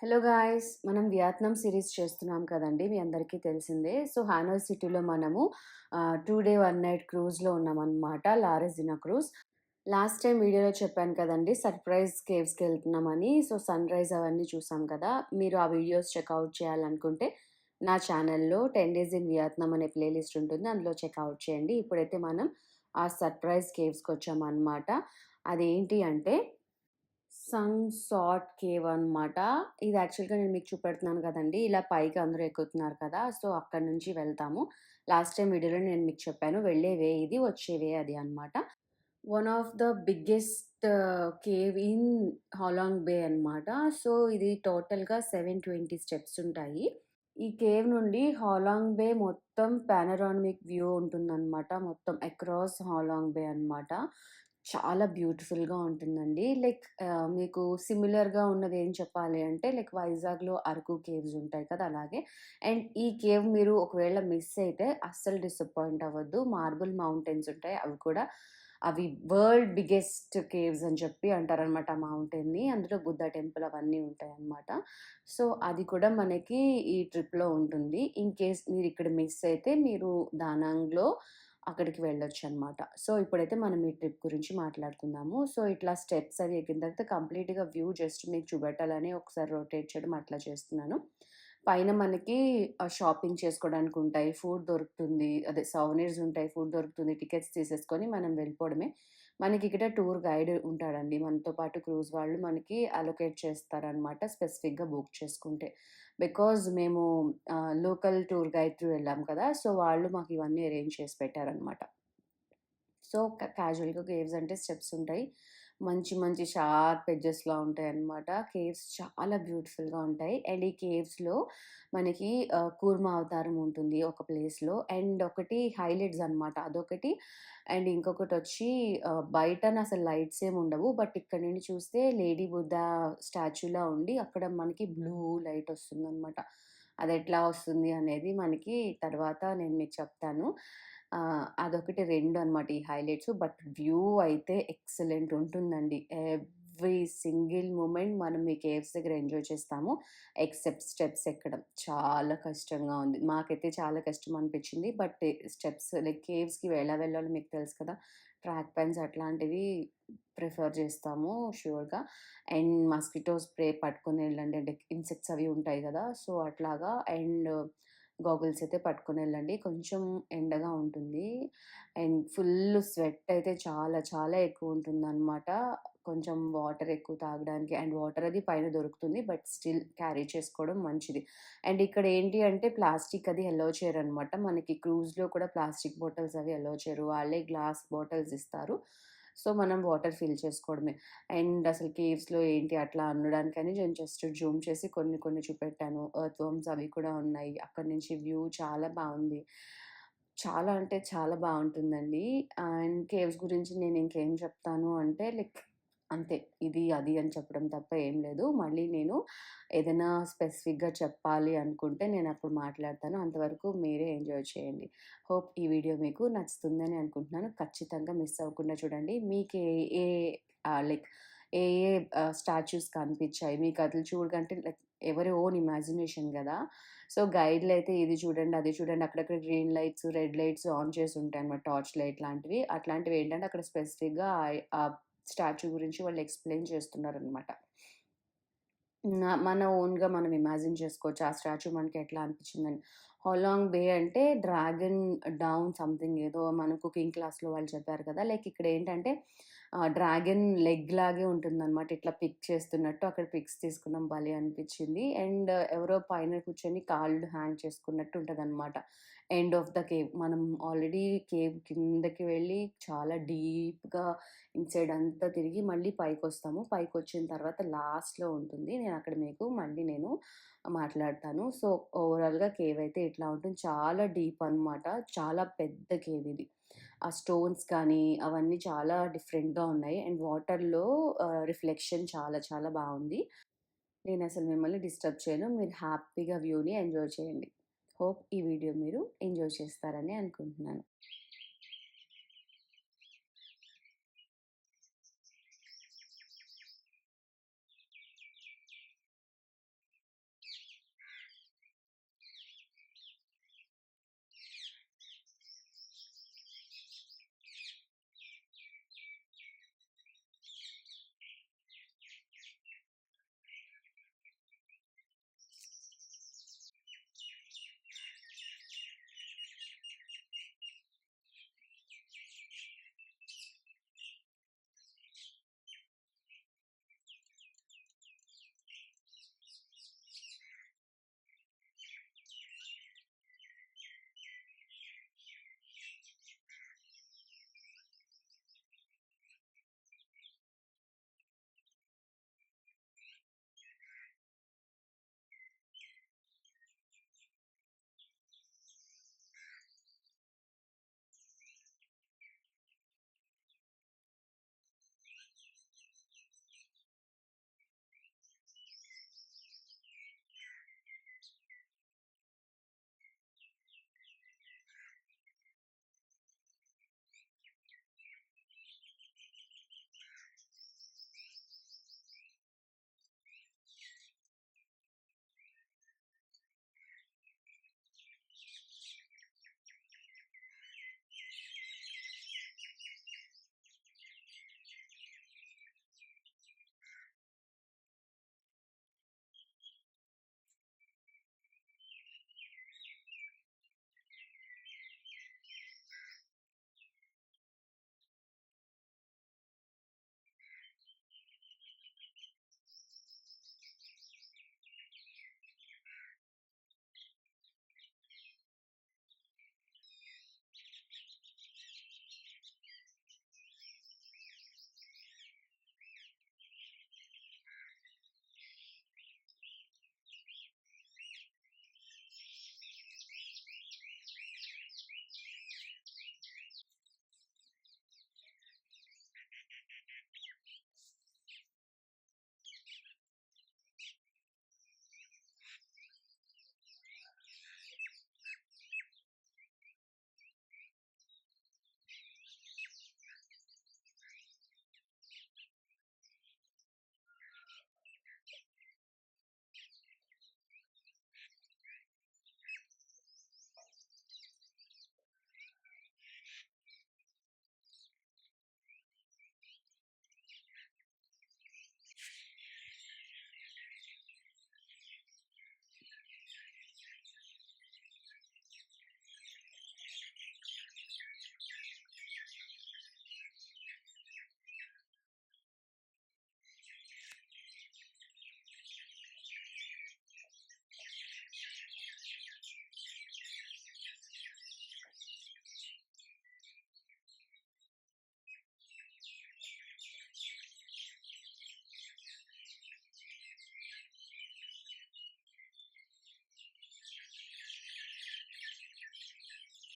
Hello guys మనం Vietnam series చేస్తున్నాం కదండి మీ అందరికీ తెలిసిందే. సో హానోయ్ సిటీలో మనము టూ డే వన్ నైట్ క్రూజ్లో ఉన్నామన్నమాట La Regina cruise. Last time వీడియోలో చెప్పాను కదండి సర్ప్రైజ్ కేవ్స్కి వెళ్తున్నామని. సో సన్ రైజ్ అవన్నీ చూసాం కదా మీరు ఆ వీడియోస్ చెక్అవుట్ చేయాలనుకుంటే నా ఛానల్లో టెన్ డేస్ ఇన్ వియత్నాం అనే ప్లేలిస్ట్ ఉంటుంది అందులో చెక్అవుట్ చేయండి. ఇప్పుడైతే మనం ఆ సర్ప్రైజ్ కేవ్స్కి వచ్చామన్నమాట. అదేంటి అంటే సన్ సాట్ కేవ్ అనమాట ఇది యాక్చువల్గా నేను మీకు చూపెడుతున్నాను కదండి. ఇలా పైకి అందరూ ఎక్కుతున్నారు కదా సో అక్కడ నుంచి వెళ్తాము. లాస్ట్ టైం వీడియోలో నేను మీకు చెప్పాను వెళ్ళే వే ఇది వచ్చే వే అది అనమాట one of the biggest cave in Halong bay అనమాట సో ఇది టోటల్గా సెవెన్ ట్వంటీ స్టెప్స్ ఉంటాయి. ఈ కేవ్ నుండి హాలాంగ్ బే మొత్తం పానరామిక్ వ్యూ ఉంటుందన్నమాట. మొత్తం అక్రాస్ హాలాంగ్ బే అనమాట చాలా బ్యూటిఫుల్‌గా ఉంటుందండి. లైక్ మీకు సిమిలర్‌గా ఉన్నది ఏం చెప్పాలి అంటే లైక్ వైజాగ్‌లో అరకు కేవ్స్ ఉంటాయి కదా! అలాగే. అండ్ ఈ కేవ్ మీరు ఒకవేళ మిస్ అయితే అస్సలు డిసప్పాయింట్ అవ్వద్దు. మార్బుల్ మౌంటైన్స్ ఉంటాయి. అవి కూడా అవి వరల్డ్ బిగ్గెస్ట్ కేవ్స్ అని చెప్పి అంటారనమాట ఆ మౌంటైన్‌ని. అందులో బుద్ధ టెంపుల్ అవన్నీ ఉంటాయి అన్నమాట సో, అది కూడా మనకి ఈ ట్రిప్‌లో ఉంటుంది. ఇన్ కేస్ మీరు ఇక్కడ మిస్ అయితే మీరు దానాంగ్‌లో అక్కడికి వెళ్ళొచ్చు అనమాట సో, ఇప్పుడైతే మనం ఈ ట్రిప్ గురించి మాట్లాడుకుందాము. సో, ఇట్లా స్టెప్స్ అవి ఎక్కిన తర్వాత కంప్లీట్‌గా వ్యూ జస్ట్ మీకు చూపెట్టాలని ఒకసారి రొటేట్ చేయడం అట్లా చేస్తున్నాను. పైన మనకి షాపింగ్ చేసుకోవడానికి ఉంటాయి. ఫుడ్ దొరుకుతుంది. అదే సౌనీర్స్ ఉంటాయి. ఫుడ్ దొరుకుతుంది. టికెట్స్ తీసేసుకొని మనం వెళ్ళిపోవడమే. మనకి ఇక్కడ టూర్ గైడ్ ఉంటాడండి. మనతో పాటు క్రూజ్ వాళ్ళు మనకి అలొకేట్ చేస్తారనమాట స్పెసిఫిక్‌గా బుక్ చేసుకుంటే. బికాజ్ మేము లోకల్ టూర్ గైడ్ త్రూ వెళ్ళాం కదా! సో, వాళ్ళు మాకు ఇవన్నీ అరేంజ్ చేసి పెట్టారనమాట. సో, క్యాజువల్‌గా కేవ్స్ అంటే స్టెప్స్ ఉంటాయి. మంచి మంచి షార్ప్ ఎడ్జెస్‌లా ఉంటాయన్నమాట. కేవ్స్ చాలా బ్యూటిఫుల్‌గా ఉంటాయి. అండ్ ఈ కేవ్స్‌లో మనకి కూర్మా కూర్మ అవతారం ఉంటుంది ఒక ప్లేస్‌లో. అండ్ ఒకటి హైలైట్స్ అనమాట. అదొకటి. అండ్ ఇంకొకటి వచ్చి బయటన అసలు లైట్స్ ఏమి ఉండవు. బట్ ఇక్కడ నుండి చూస్తే లేడీ బుద్ధ స్టాచ్యూలా ఉండి అక్కడ మనకి బ్లూ లైట్ వస్తుందనమాట. ఎట్లా వస్తుంది అనేది మనకి తర్వాత నేను మీకు చెప్తాను. అదొకటి రెండు అనమాట ఈ హైలైట్స్. బట్ వ్యూ అయితే ఎక్సలెంట్ ఉంటుందండి. ఎవ్రీ సింగిల్ మూమెంట్ మనం మీ కేవ్స్ దగ్గర ఎంజాయ్ చేస్తాము. ఎక్సెప్ట్ స్టెప్స్ ఎక్కడం. చాలా కష్టంగా ఉంది. మాకైతే చాలా కష్టం అనిపించింది. బట్ స్టెప్స్ లైక్ కేవ్స్‌కి ఎలా వెళ్ళాలో మీకు తెలుసు కదా! ట్రాక్ పెన్స్ అట్లాంటివి ప్రిఫర్ చేస్తాము ష్యూర్‌గా. అండ్ మస్కిటో స్ప్రే పట్టుకొని వెళ్ళండి. అంటే ఇన్సెక్ట్స్ అవి ఉంటాయి కదా! సో, అట్లాగా అండ్ గాగుల్స్ అయితే పట్టుకొని వెళ్ళండి. కొంచెం ఎండగా ఉంటుంది. అండ్ ఫుల్ స్వెట్ అయితే చాలా చాలా ఎక్కువ ఉంటుందనమాట. కొంచెం వాటర్ ఎక్కువ తాగడానికి అండ్ వాటర్ అది పైన దొరుకుతుంది. బట్ స్టిల్ క్యారీ చేసుకోవడం మంచిది. అండ్ ఇక్కడ ఏంటి అంటే ప్లాస్టిక్ అది అలో చేయరనమాట. మనకి క్రూజ్‌లో కూడా ప్లాస్టిక్ బాటిల్స్ అవి అలో చేయరు. వాళ్ళే గ్లాస్ బాటిల్స్ ఇస్తారు. సో, మనం వాటర్ ఫిల్ చేసుకోవడమే. అండ్ అసలు కేవ్స్‌లో ఏంటి అట్లా అనడానికని నేను జస్ట్ జూమ్ చేసి కొన్ని కొన్ని చూపెట్టాను. ఎర్త్ వర్మ్స్ అవి కూడా ఉన్నాయి. అక్కడి నుంచి వ్యూ చాలా బాగుంది చాలా అంటే చాలా బాగుంటుందండి అండ్ కేవ్స్ గురించి నేను ఇంకేం చెప్తాను అంటే లైక్ అంతే. ఇది, అది అని చెప్పడం తప్ప ఏం లేదు. మళ్ళీ నేను ఏదైనా స్పెసిఫిక్‌గా చెప్పాలి అనుకుంటే నేను అప్పుడు మాట్లాడతాను. అంతవరకు మీరే ఎంజాయ్ చేయండి. హోప్ ఈ వీడియో మీకు నచ్చుతుందని అనుకుంటున్నాను. ఖచ్చితంగా మిస్ అవ్వకుండా చూడండి. మీకు ఏ ఏ లైక్ ఏ ఏ స్టాచ్యూస్ కనిపించాయి. మీకు అది చూడకంటే లైక్ ఎవరి ఓన్ ఇమాజినేషన్ కదా సో, గైడ్లు అయితే ఇది చూడండి, అది చూడండి అక్కడక్కడ green lights, red lights on చేసి ఉంటాయి అన్నమాట టార్చ్ లైట్ లాంటివి. అట్లాంటివి ఏంటంటే అక్కడ స్పెసిఫిక్‌గా స్టాచ్యూ గురించి వాళ్ళు ఎక్స్‌ప్లెయిన్ చేస్తున్నారనమాట. అనమాట మన ఓన్‌గా మనం ఇమాజిన్ చేసుకోవచ్చు. ఆ స్టాచ్యూ మనకి ఎట్లా అనిపించిందని. హాలాంగ్ బే అంటే డ్రాగన్ డౌన్ సంథింగ్ ఏదో మన కుకింగ్ క్లాస్‌లో వాళ్ళు చెప్పారు కదా! లైక్ ఇక్కడ ఏంటంటే డ్రాగన్ లెగ్ లాగే ఉంటుందన్నమాట ఇట్లా పిక్ చేస్తున్నట్టు అక్కడ పిక్స్ తీసుకున్నాం భలే అనిపించింది. అండ్ ఎవరో పైన కూర్చొని కాళ్ళు హ్యాంగ్ చేసుకున్నట్టు ఉంటుంది అనమాట ఎండ్ ఆఫ్ ద కేవ్. మనం ఆల్రెడీ కేవ్ కిందకి వెళ్ళి చాలా డీప్‌గా ఇన్‌సైడ్ అంతా తిరిగి మళ్ళీ పైకి వస్తాము పైకి వచ్చిన తర్వాత లాస్ట్‌లో ఉంటుంది. నేను అక్కడ మీకు మళ్ళీ నేను మాట్లాడతాను. సో, ఓవరాల్‌గా కేవ్ అయితే ఇట్లా ఉంటుంది. చాలా డీప్ అనమాట. చాలా పెద్ద కేవ్ ఇది. ఆ స్టోన్స్ కానీ అవన్నీ చాలా డిఫరెంట్‌గా ఉన్నాయి. అండ్ వాటర్‌లో రిఫ్లెక్షన్ చాలా చాలా బాగుంది నేను అసలు మిమ్మల్ని డిస్టర్బ్ చేయను. మీరు హ్యాపీగా వ్యూని ఎంజాయ్ చేయండి. హోప్ ఈ వీడియో మీరు ఎంజాయ్ చేస్తారని అనుకుంటున్నాను.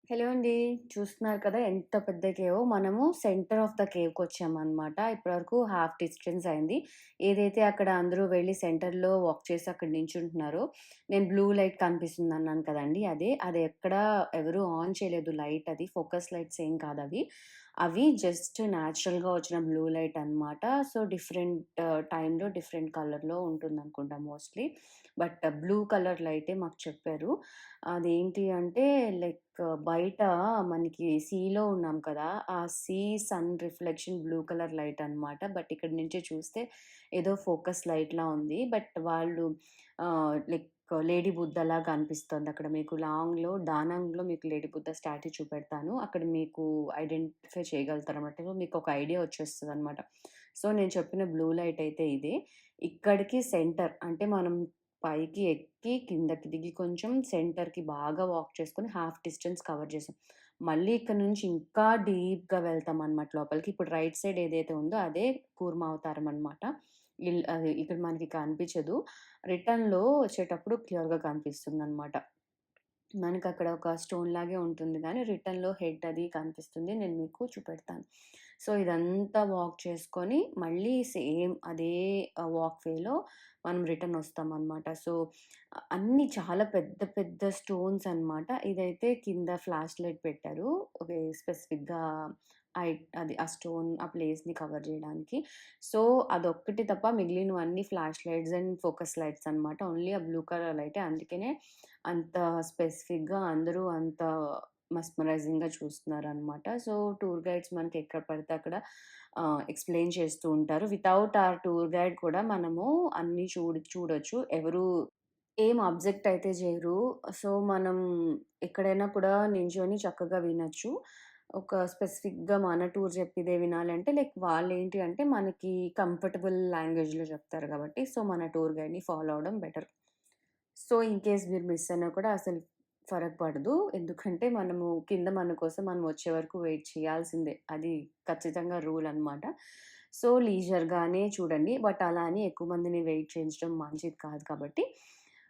హలో అండి. చూస్తున్నారు కదా ఎంత పెద్ద కేవ్ మనము సెంటర్ ఆఫ్ ద కేవ్కి వచ్చామన్నమాట ఇప్పటివరకు హాఫ్ డిస్టెన్స్ అయింది. ఏదైతే అక్కడ అందరూ వెళ్ళి సెంటర్‌లో వాక్ చేసి అక్కడ నించుంటున్నారో, నేను బ్లూ లైట్ కనిపిస్తుంది అన్నాను కదండి అదే. అది ఎక్కడ ఎవరు ఆన్ చేయలేదు లైట్ అది. ఫోకస్ లైట్స్ ఏం కాదు అవి అవి జస్ట్ న్యాచురల్‌గా వచ్చిన బ్లూ లైట్ అనమాట. సో, డిఫరెంట్ టైంలో డిఫరెంట్ కలర్‌లో ఉంటుంది అనుకుంటా మోస్ట్‌లీ. బట్ బ్లూ కలర్ లైటే మాకు చెప్పారు. అదేంటి అంటే లైక్ బయట మనకి సీలో ఉన్నాం కదా! ఆ sea sun reflection blue colour light అనమాట. బట్ ఇక్కడి నుంచి చూస్తే ఏదో ఫోకస్ లైట్‌లా ఉంది. బట్ వాళ్ళు లైక్ లేడీ బుద్ధలాగా అనిపిస్తుంది. అక్కడ మీకు లాంగ్‌లో దానాంగ్‌లో మీకు లేడీ బుద్ధ స్టాట్యూ చూపెడతాను. అక్కడ మీకు ఐడెంటిఫై చేయగలుగుతారనమాట. మీకు ఒక ఐడియా వచ్చేస్తుంది అనమాట సో, నేను చెప్పిన బ్లూ లైట్ అయితే ఇదే. ఇక్కడికి సెంటర్ అంటే మనం పైకి ఎక్కి, కిందకి దిగి కొంచెం సెంటర్‌కి బాగా వాక్ చేసుకొని హాఫ్ డిస్టెన్స్ కవర్ చేసాం. మళ్ళీ ఇక్కడ నుంచి ఇంకా డీప్‌గా వెళ్తాం అనమాట లోపలికి. ఇప్పుడు రైట్ సైడ్ ఏదైతే ఉందో అదే కూర్మావతారం అనమాట. ఇల్ అది ఇక్కడ మనకి కనిపించదు. రిటర్న్‌లో వచ్చేటప్పుడు క్లియర్‌గా కనిపిస్తుంది అన్నమాట మనకి అక్కడ ఒక స్టోన్ లాగే ఉంటుంది కానీ రిటర్న్‌లో హెడ్ అది కనిపిస్తుంది. నేను మీకు చూపెడతాను. సో, ఇదంతా వాక్ చేసుకొని మళ్ళీ సేమ్ అదే వాక్ వేలో మనం రిటర్న్ వస్తాం అనమాట సో, అన్ని చాలా పెద్ద పెద్ద స్టోన్స్ అనమాట. ఇదైతే కింద ఫ్లాష్ లైట్ పెట్టారు. ఓకే. స్పెసిఫిక్‌గా అది ఆ స్టోన్ ఆ ప్లేస్‌ని కవర్ చేయడానికి. సో, అదొక్కటి తప్ప మిగిలినవన్నీ flash lights and focus lights అనమాట. ఓన్లీ ఆ బ్లూ కలర్ లైటే. అందుకనే అంత స్పెసిఫిక్‌గా అందరూ అంత మస్మరైజింగ్గా చూస్తున్నారనమాట. సో, టూర్ గైడ్స్ మనకి ఎక్కడ పడితే అక్కడ ఎక్స్‌ప్లెయిన్ చేస్తూ ఉంటారు. వితౌట్ ఆర్ టూర్ గైడ్ కూడా మనము అన్నీ చూ చూడొచ్చు. ఎవరు ఏం అబ్జెక్ట్ అయితే చేయరు. సో, మనం ఎక్కడైనా కూడా నించొని చక్కగా వినొచ్చు. ఒక స్పెసిఫిక్‌గా మన టూర్ చెప్పిదే వినాలంటే లైక్ వాళ్ళు ఏంటి అంటే మనకి కంఫర్టబుల్ లాంగ్వేజ్‌లో చెప్తారు కాబట్టి, సో, మన టూర్ గైడ్‌ని ఫాలో అవడం బెటర్. సో, ఇన్ కేస్ మీరు మిస్ అయినా కూడా అసలు ఫరక్ పడదు. ఎందుకంటే మనము కింద మన కోసం మనం వచ్చే వరకు వెయిట్ చేయాల్సిందే. అది ఖచ్చితంగా రూల్ అనమాట. సో, లీజర్‌గానే చూడండి. బట్ అలా అని ఎక్కువ మందిని వెయిట్ చేయించడం మంచిది కాదు కాబట్టి,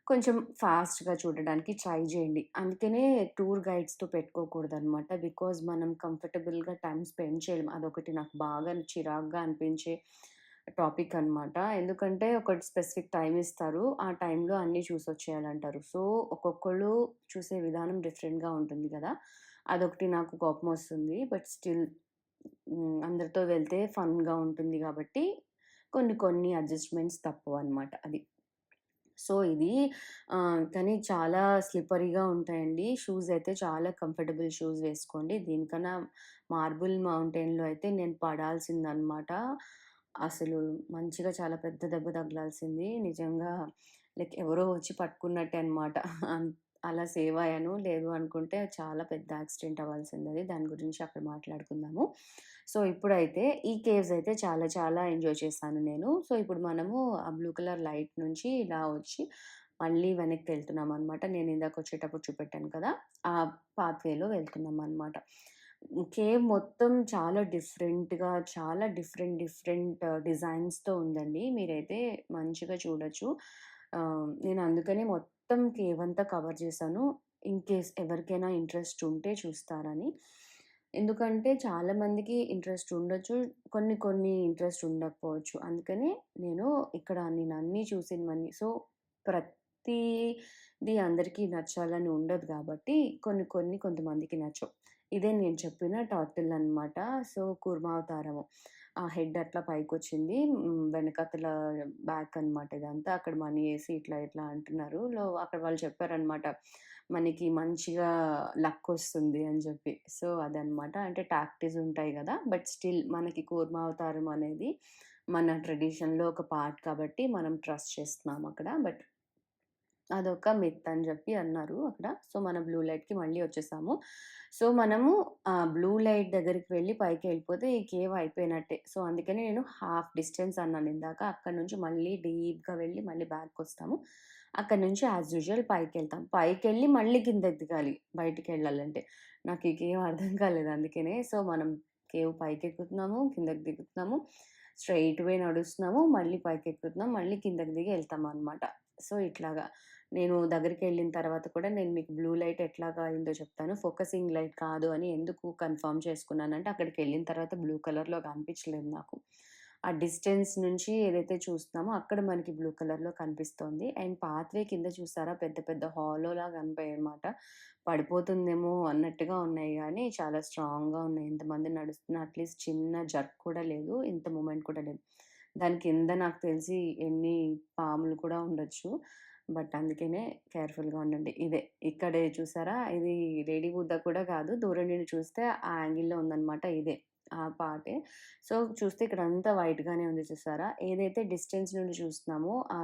కొంచెం ఫాస్ట్‌గా చూడడానికి ట్రై చేయండి. అందుకనే టూర్ గైడ్స్‌తో పెట్టుకోకూడదనమాట. బికాజ్ మనం కంఫర్టబుల్‌గా టైం స్పెండ్ చేయలేం. అదొకటి నాకు బాగా చిరాగ్గా అనిపించే టాపిక్ అనమాట. ఎందుకంటే ఒకటి స్పెసిఫిక్ టైం ఇస్తారు. ఆ టైంలో అన్నీ చూసొచ్చేయాలంటారు. సో, ఒక్కొక్కళ్ళు చూసే విధానం డిఫరెంట్‌గా ఉంటుంది కదా! అదొకటి నాకు కోపమొస్తుంది. బట్ స్టిల్ అందరితో వెళ్తే ఫన్‌గా ఉంటుంది కాబట్టి కొన్ని కొన్ని అడ్జస్ట్‌మెంట్స్ తప్పవనమాట అది. సో, ఇది కానీ చాలా స్లిప్పరీగా ఉంటాయండి. షూస్ అయితే చాలా కంఫర్టబుల్ షూస్ వేసుకోండి. దీనికన్నా మార్బుల్ మౌంటైన్‌లో అయితే నేను పడాల్సిందనమాట. అసలు మంచిగా చాలా పెద్ద దెబ్బ తగలాల్సింది. నిజంగా లైక్ ఎవరో వచ్చి పట్టుకున్నట్టే అనమాట. అలా సేవ్ అయ్యాను. లేదు అనుకుంటే చాలా పెద్ద యాక్సిడెంట్ అవ్వాల్సిందది. దాని గురించి అక్కడ మాట్లాడుకుందాము. సో, ఇప్పుడైతే ఈ కేవ్స్ అయితే చాలా చాలా ఎంజాయ్ చేశాను నేను. సో, ఇప్పుడు మనము ఆ బ్లూ కలర్ లైట్ నుంచి ఇలా వచ్చి మళ్ళీ వెనక్కి వెళ్తున్నాం అనమాట నేను ఇందాక వచ్చేటప్పుడు చూపెట్టాను కదా! ఆ పాత్‌వేలో వెళ్తున్నామనమాట. కేవ్ మొత్తం చాలా డిఫరెంట్‌గా చాలా డిఫరెంట్ డిఫరెంట్ డిజైన్స్‌తో ఉందండి. మీరైతే మంచిగా చూడొచ్చు. నేను అందుకనే మొత్తం కేవ్ అంతా కవర్ చేశాను. ఇన్ కేస్ ఎవరికైనా ఇంట్రెస్ట్ ఉంటే చూస్తారని. ఎందుకంటే చాలామందికి ఇంట్రెస్ట్ ఉండొచ్చు. కొన్ని కొన్ని ఇంట్రెస్ట్ ఉండకపోవచ్చు. అందుకనే నేను ఇక్కడ నేను అన్నీ చూసినవన్నీ సో, ప్రతిది అందరికీ నచ్చాలని ఉండదు కాబట్టి కొన్ని కొన్ని కొంతమందికి నచ్చవు. ఇదే నేను చెప్పిన టాటిల్ అనమాట. సో, కుర్మావతారము ఆ హెడ్ అట్లా పైకి వచ్చింది వెనకాతల బ్యాక్ అనమాట ఇదంతా. అక్కడ మనీ ఏసి ఇట్లా ఇట్లా అంటున్నారు. లో అక్కడ వాళ్ళు చెప్పారనమాట. మనకి మంచిగా లక్కొస్తుంది అని చెప్పి. సో, అదనమాట. అంటే టాక్టీస్ ఉంటాయి కదా బట్ స్టిల్ మనకి కూర్మావతారం అనేది మన ట్రెడిషన్‌లో ఒక పార్ట్ కాబట్టి మనం ట్రస్ట్ చేస్తున్నాం అక్కడ. బట్ అదొక మిత్ అని చెప్పి అన్నారు అక్కడ. సో, మన బ్లూ లైట్‌కి మళ్ళీ వచ్చేసాము. సో, మనము ఆ బ్లూ లైట్ దగ్గరికి వెళ్ళి పైకి వెళ్ళిపోతే ఈ కేవ్ అయిపోయినట్టే. సో, అందుకని నేను హాఫ్ డిస్టెన్స్ అన్నాను ఇందాక. అక్కడి నుంచి మళ్ళీ డీప్‌గా వెళ్ళి మళ్ళీ బ్యాక్‌కొస్తాము. అక్కడి నుంచి యాజ్ యూజువల్ పైకి వెళ్తాం పైకి వెళ్ళి మళ్ళీ కిందకి దిగాలి బయటికెళ్ళాలంటే. నాకు ఈ కేవ్ అర్థం కాలేదు అందుకనే. సో, మనం కేవ్ పైకి ఎక్కుతున్నాము కిందకి దిగుతున్నాము. స్ట్రెయిట్ వే నడుస్తున్నాము. మళ్ళీ పైకెక్కుతున్నాం. మళ్ళీ కిందకి దిగి అనమాట సో, ఇట్లాగా నేను దగ్గరికి వెళ్ళిన తర్వాత కూడా నేను మీకు బ్లూ లైట్ ఎట్లాగా అయిందో చెప్తాను. ఫోకసింగ్ లైట్ కాదు అని ఎందుకు కన్ఫర్మ్ చేసుకున్నానంటే అక్కడికెళ్ళిన తర్వాత బ్లూ కలర్‌లో కనిపించలేదు నాకు. ఆ డిస్టెన్స్ నుంచి ఏదైతే చూస్తున్నామో అక్కడ మనకి బ్లూ కలర్‌లో కనిపిస్తోంది. అండ్ పాత్‌వే కింద చూసారా పెద్ద పెద్ద హాలోలాగా కనిపాయన్నమాట. పడిపోతుందేమో అన్నట్టుగా ఉన్నాయి కానీ చాలా స్ట్రాంగ్‌గా ఉన్నాయి. ఇంతమంది నడుస్తున్న అట్‌లీస్ట్ చిన్న జర్క్ కూడా లేదు. ఇంత మూమెంట్ కూడా లేదు. దాని కింద నాకు తెలిసి ఎన్ని పాములు కూడా ఉండొచ్చు. బట్ అందుకనే కేర్‌ఫుల్‌గా ఉండండి. ఇదే ఇక్కడే చూసారా ఇది లేడీ బుద్ధ కూడా కాదు. దూరం నుండి చూస్తే ఆ యాంగిల్‌లో ఉందన్నమాట. ఇదే ఆ పార్టే. సో, చూస్తే ఇక్కడ అంతా వైట్‌గానే ఉంది చూసారా? ఏదైతే డిస్టెన్స్ నుండి చూస్తున్నామో ఆ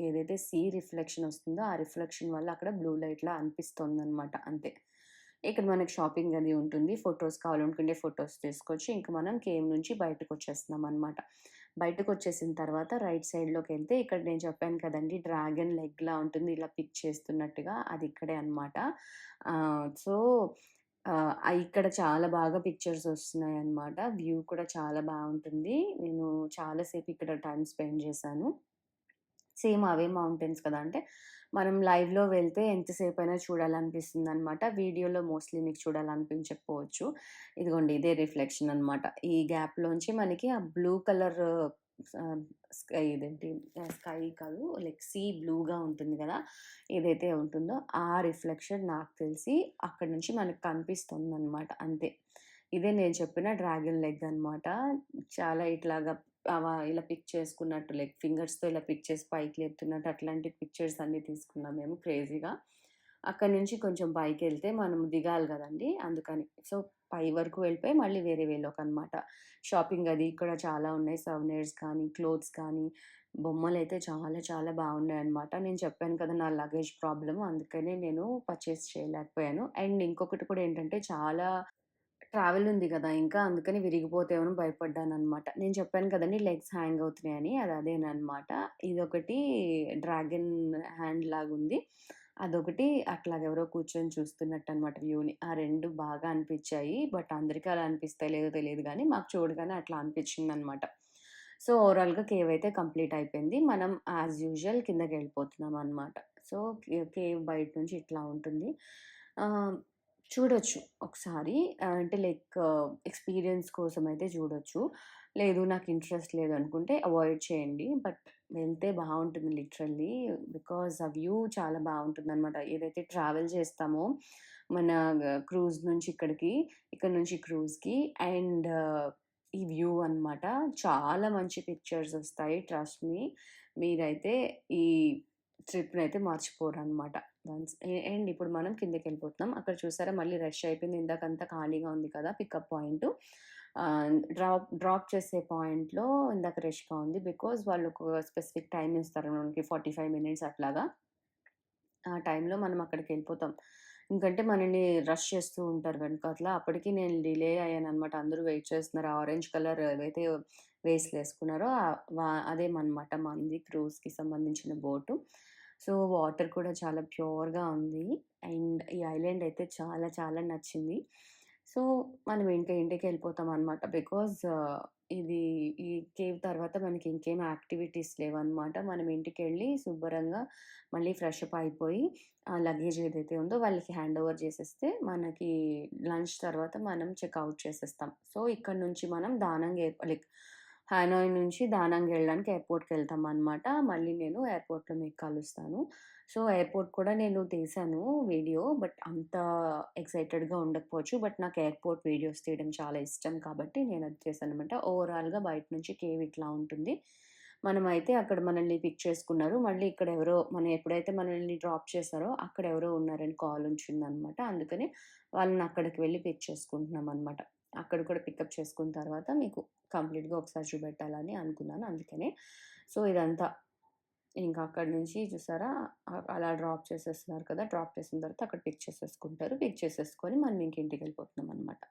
ఏదైతే సీ రిఫ్లెక్షన్ వస్తుందో ఆ రిఫ్లెక్షన్ వల్ల అక్కడ బ్లూ లైట్‌లా అనిపిస్తుంది అనమాట అంతే. ఇక్కడ మనకి షాపింగ్ అది ఉంటుంది. ఫొటోస్ కావాలనుకుంటే ఫొటోస్ తీసుకొచ్చి ఇంక మనం కేమ్ నుంచి బయటకు బయటకొచ్చేసిన తర్వాత రైట్ సైడ్లోకి వెళ్తే ఇక్కడ నేను చెప్పాను కదండీ! డ్రాగన్ లెగ్‌లా ఉంటుంది. ఇలా పిక్ చేస్తున్నట్టుగా అది ఇక్కడే అన్నమాట. సో, ఇక్కడ చాలా బాగా పిక్చర్స్ వస్తున్నాయి అన్నమాట వ్యూ కూడా చాలా బాగుంటుంది నేను చాలాసేపు ఇక్కడ టైం స్పెండ్ చేశాను. సేమ్ అవే మౌంటైన్స్ కదా! అంటే మనం లైవ్‌లో వెళ్తే ఎంతసేపైనా చూడాలనిపిస్తుందన్నమాట. వీడియోలో మోస్ట్‌లీ మీకు చూడాలనిపించకపోవచ్చు. ఇదిగోండి ఇదే రిఫ్లెక్షన్ అన్నమాట. ఈ గ్యాప్‌లోంచి మనకి ఆ బ్లూ కలర్ స్కై ఇదేంటి స్కై కాదు లైక్ సీ బ్లూగా ఉంటుంది కదా ఏదైతే ఉంటుందో ఆ రిఫ్లెక్షన్ నాకు తెలిసి అక్కడి నుంచి మనకు కనిపిస్తుందన్నమాట అంతే. ఇదే నేను చెప్పిన డ్రాగన్ లెగ్ అనమాట చాలా ఇట్లాగా ఇలా పిక్ చేసుకున్నట్టు లైక్ ఫింగర్స్‌తో ఇలా పిక్ చేసి పైకి లేపుతున్నట్టు అట్లాంటి పిక్చర్స్ అన్నీ తీసుకున్నాం మేము క్రేజీగా. అక్కడి నుంచి కొంచెం పైకి వెళ్తే మనం దిగాలి కదండి అందుకని. సో, పై వరకు వెళ్ళిపోయి మళ్ళీ వేరే వేలోకన్నమాట. షాపింగ్ అది ఇక్కడ చాలా ఉన్నాయి. సోవెనిర్స్ కానీ, క్లోత్స్ కానీ, బొమ్మలు అయితే చాలా చాలా బాగున్నాయి అనమాట నేను చెప్పాను కదా! నా లగేజ్ ప్రాబ్లమ్ అందుకనే నేను పర్చేస్ చేయలేకపోయాను. అండ్ ఇంకొకటి కూడా ఏంటంటే చాలా ట్రావెల్ ఉంది కదా ఇంకా అందుకని విరిగిపోతేమో భయపడ్డానన్నమాట. నేను చెప్పాను కదండి లెగ్స్ హ్యాంగ్ అవుతున్నాయని అది అదేనమాట ఇదొకటి డ్రాగన్ హ్యాండ్ లాగుంది. అదొకటి అట్లాగెవరో కూర్చొని చూస్తున్నట్టు అనమాట వ్యూని. ఆ రెండు బాగా అనిపించాయి బట్ అందరికి అలా అనిపిస్తాయో లేదో తెలియదు కానీ మాకు చూడగానే అట్లా అనిపిచ్చిందన్నమాట. సో, ఓవరాల్‌గా కేవ్ అయితే కంప్లీట్ అయిపోయింది. మనం యాజ్ యూజువల్ కిందకి వెళ్ళిపోతున్నాం అనమాట సో, కేవ్ బయట నుంచి ఇట్లా ఉంటుంది. చూడొచ్చు ఒకసారి. అంటే లైక్ ఎక్స్‌పీరియన్స్ కోసం అయితే చూడొచ్చు. లేదు నాకు ఇంట్రెస్ట్ లేదు అనుకుంటే అవాయిడ్ చేయండి. బట్ వెళ్తే బాగుంటుంది లిటరల్లీ. బికాజ్ ఆ వ్యూ చాలా బాగుంటుంది అనమాట ఏదైతే ట్రావెల్ చేస్తామో మన క్రూజ్ నుంచి ఇక్కడికి, ఇక్కడ నుంచి క్రూజ్‌కి అండ్ ఈ వ్యూ అనమాట చాలా మంచి పిక్చర్స్ వస్తాయి. Trust me. మీరైతే ఈ ట్రిప్ని అయితే వన్స్ దాన్స్ అండ్ ఇప్పుడు మనం కిందకి వెళ్ళిపోతున్నాం అక్కడ చూసారా మళ్ళీ రష్ అయిపోయింది. ఇందాకంతా ఖాళీగా ఉంది కదా! పికప్ పాయింట్ డ్రాప్ డ్రాప్ చేసే పాయింట్‌లో ఇందాక రష్‌గా ఉంది. బికాజ్ వాళ్ళు ఒక స్పెసిఫిక్ టైం ఇస్తారు మనకి 45 మినిట్స్ అట్లాగా. ఆ టైంలో మనం అక్కడికి వెళ్ళిపోతాం ఎందుకంటే మనల్ని రష్ చేస్తూ ఉంటారు వెనకాతల. అప్పటికి నేను డిలే అయ్యాను అనమాట అందరూ వెయిట్ చేస్తున్నారు. ఆరెంజ్ కలర్ ఏదైతే వేస్ట్‌లేసుకున్నారో వేసుకున్నారో అదే అదేమన్నమాట మంది క్రూజ్‌కి సంబంధించిన బోటు. సో, వాటర్ కూడా చాలా ప్యూర్‌గా ఉంది. అండ్ ఈ ఐలాండ్ అయితే చాలా చాలా నచ్చింది. సో, మనం ఇంటి ఇంటికి వెళ్ళిపోతాం అనమాట బికాజ్ ఇది ఈ కేవ్ తర్వాత మనకి ఇంకేం యాక్టివిటీస్ లేవన్నమాట. మనం ఇంటికి వెళ్ళి శుభ్రంగా మళ్ళీ ఫ్రెష్ అప్ అయిపోయి ఆ లగేజ్ ఏదైతే ఉందో వాళ్ళకి హ్యాండ్ ఓవర్ చేసేస్తే మనకి లంచ్ తర్వాత మనం చెక్అవుట్ చేసేస్తాం. సో, ఇక్కడ నుంచి మనం దానంగ్ ఎయిర్ లైక్ హానాయ్ నుంచి దానాంగ్ వెళ్ళడానికి అనమాట మళ్ళీ నేను ఎయిర్‌పోర్ట్‌లో మీకు కలుస్తాను. సో, ఎయిర్‌పోర్ట్ కూడా నేను తీశాను వీడియో. బట్ అంత ఎక్సైటెడ్‌గా ఉండకపోవచ్చు. బట్ నాకు ఎయిర్‌పోర్ట్ వీడియోస్ తీయడం చాలా ఇష్టం కాబట్టి నేను అది చేశాను అనమాట ఓవరాల్‌గా బయట నుంచి కేవ్ ఇట్లా ఉంటుంది. మనమైతే అక్కడ మనల్ని పిక్ చేసుకున్నారు. మళ్ళీ ఇక్కడ ఎవరో మనం ఎప్పుడైతే మనల్ని డ్రాప్ చేశారో అక్కడ ఎవరో ఉన్నారని కాల్ ఉంచిందనమాట అందుకని వాళ్ళని అక్కడికి వెళ్ళి పిక్ చేసుకుంటున్నాం అనమాట అక్కడ కూడా పికప్ చేసుకున్న తర్వాత మీకు కంప్లీట్‌గా ఒకసారి చూపెట్టాలని అనుకున్నాను. అందుకనే. సో, ఇదంతా ఇంకా అక్కడి నుంచి చూసారా అలా డ్రాప్ చేసేస్తున్నారు కదా! డ్రాప్ చేసిన తర్వాత అక్కడ పిక్ చేసేసుకుంటారు. పిక్ చేసేసుకొని మనం ఇంక అనమాట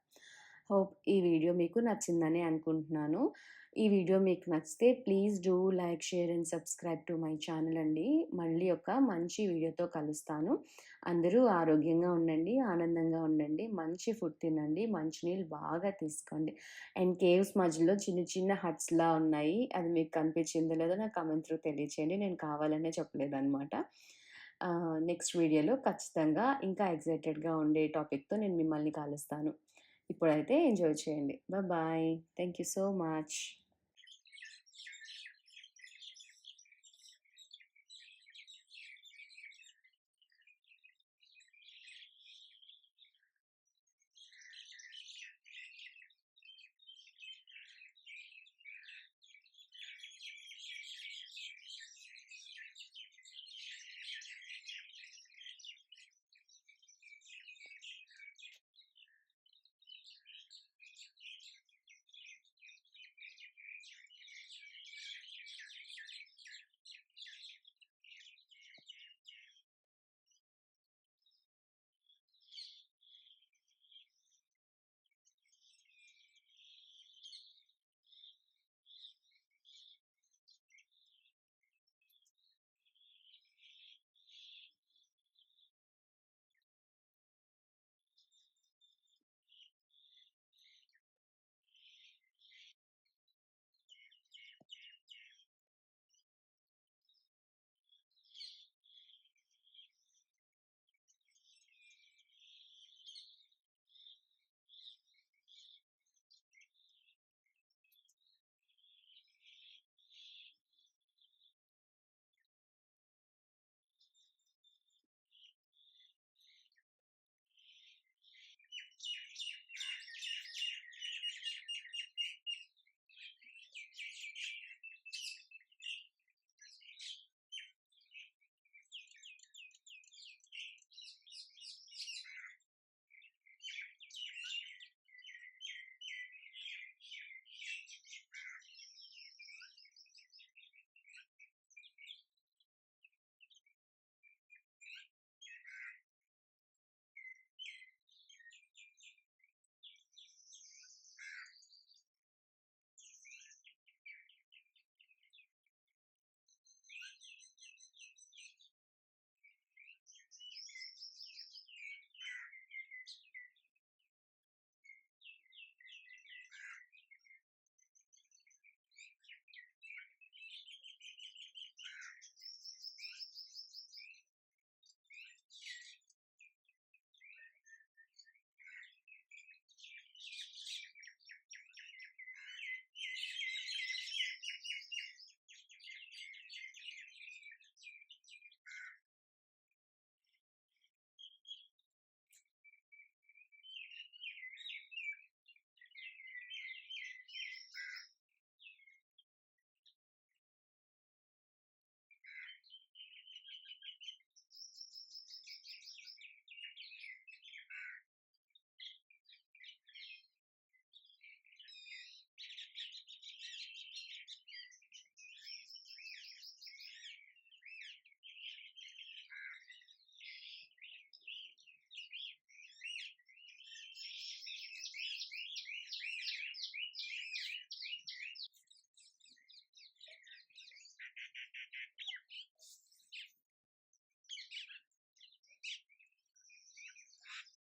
హోప్ ఈ వీడియో మీకు నచ్చిందని అనుకుంటున్నాను. ఈ వీడియో మీకు నచ్చితే please do like, share and subscribe to my channel అండి. మళ్ళీ ఒక మంచి వీడియోతో కలుస్తాను. అందరూ ఆరోగ్యంగా ఉండండి, ఆనందంగా ఉండండి, మంచి ఫుడ్ తినండి, మంచినీళ్ళు బాగా తీసుకోండి. అండ్ కేవ్స్ మధ్యలో చిన్న చిన్న హట్స్‌లా ఉన్నాయి. అది మీకు కనిపించిందో లేదో నాకు కమెంట్ త్రూ తెలియచేయండి. నేను కావాలనే చెప్పలేదనమాట. ఆహ్, నెక్స్ట్ వీడియోలో ఖచ్చితంగా ఇంకా ఎక్సైటెడ్‌గా ఉండే టాపిక్‌తో నేను మిమ్మల్ని కలుస్తాను. ఇప్పుడైతే ఎంజాయ్ చేయండి. Bye. Thank you so much.